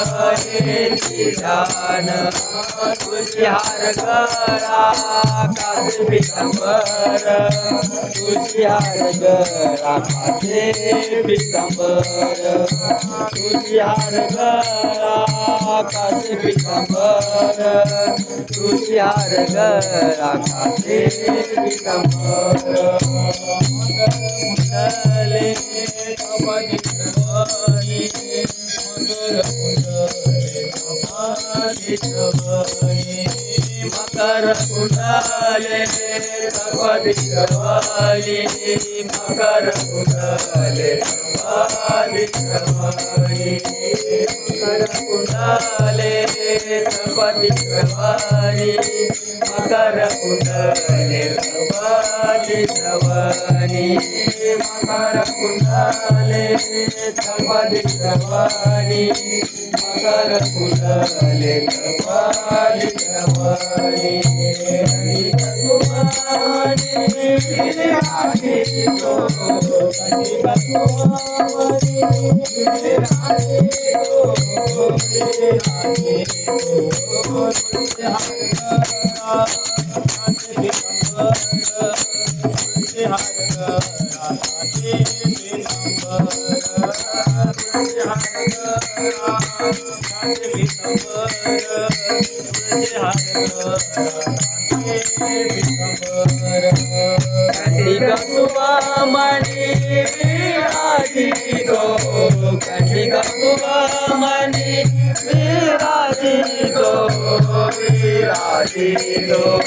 हे विधान तुझी हार पितांबर तुझी हार गळा पितांबर तुझी पितांबर पितांबर मकर कुंडले कपाली श्रवणी मकर कुंडले कपाली श्रवणी मकर कुंडले कपाली श्रवणी मकर कुंडले कपाली श्रवणी मकर कुंडले कपाली श्रवणी मकर कुंडले कपाली विराजे तो हरित सुमने विराजे तो विराजे तो.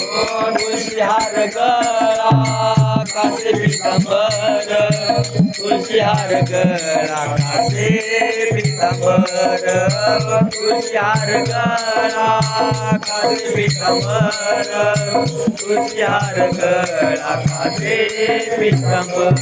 कंडिक सुवामणि सुवामणि विराजितो गळा कासे पितांबर. तुलसीहार गळा पितांबर. तुलसीहार गळा पितांबर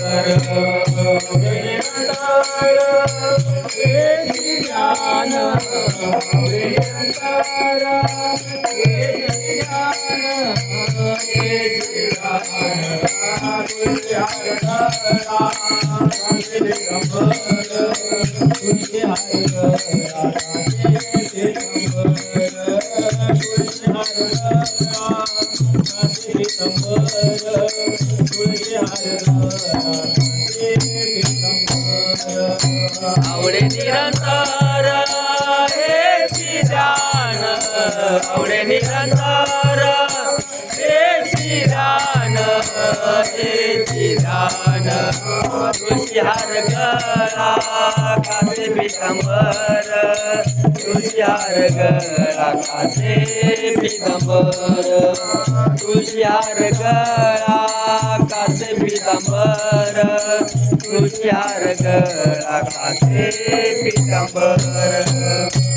आवडे निरंतर हे ध्यान आवडे निरंतर तुझी हार गळा कासे पितांबर तुझी हार गळा कासे पितांबर तुझी हार गळा कासे पितांबर तुझी हार गळा कासे पितांबर